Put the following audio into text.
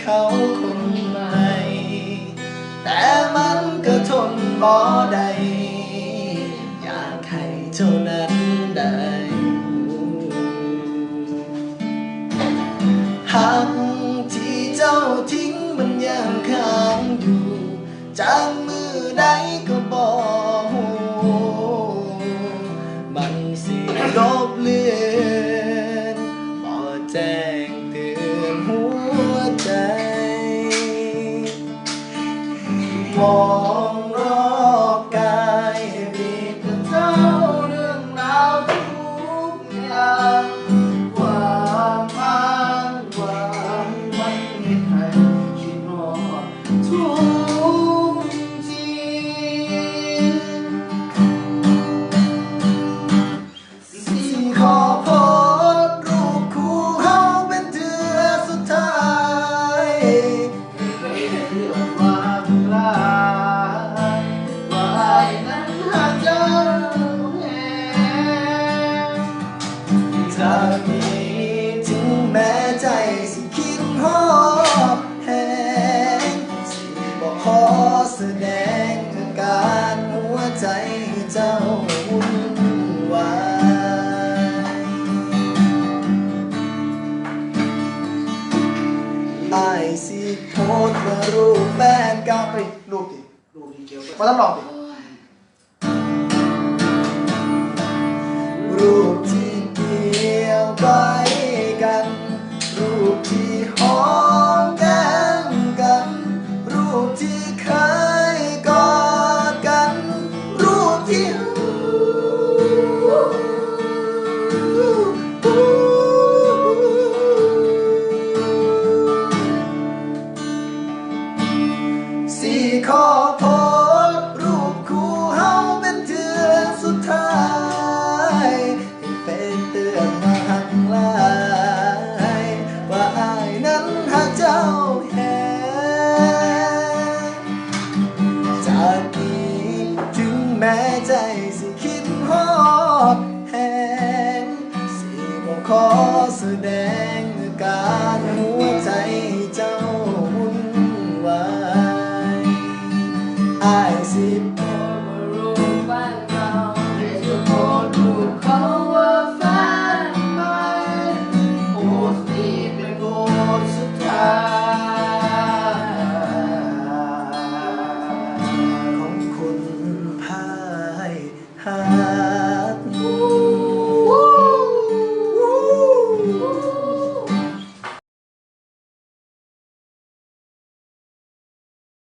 เขาคนใหม่ แต่มันก็ทนบ่ได้อยากให้เท่านั้นได้หักที่เจ้าทิ้งมันยังค้างอยู่จากมือใดก็บอกหูมันสิลบเลือนบ่แจ้งเตือนหัว มองรอบกายมีแต่เจ้าเรื่องราวทุกอย่างความอ้างว้างไม่มีใครคิดรอทุกทีสิ่งขอพสต์รูปคู่เฮาเป็นเทือสุดท้ายให้เรื่องควา สีโพสว่อรูปแฟนก่าไปรูปดิรูปดีเกี่ยวมาทำลองดิรูปที่เกี่ยวไปกัน รูปที่หอมแก้มกัน รูปที่เคย ดฮอดแหงสิบ่ขอแสดงการหัวใจเจ้าวุ่นวายอายสิบ่ Hi.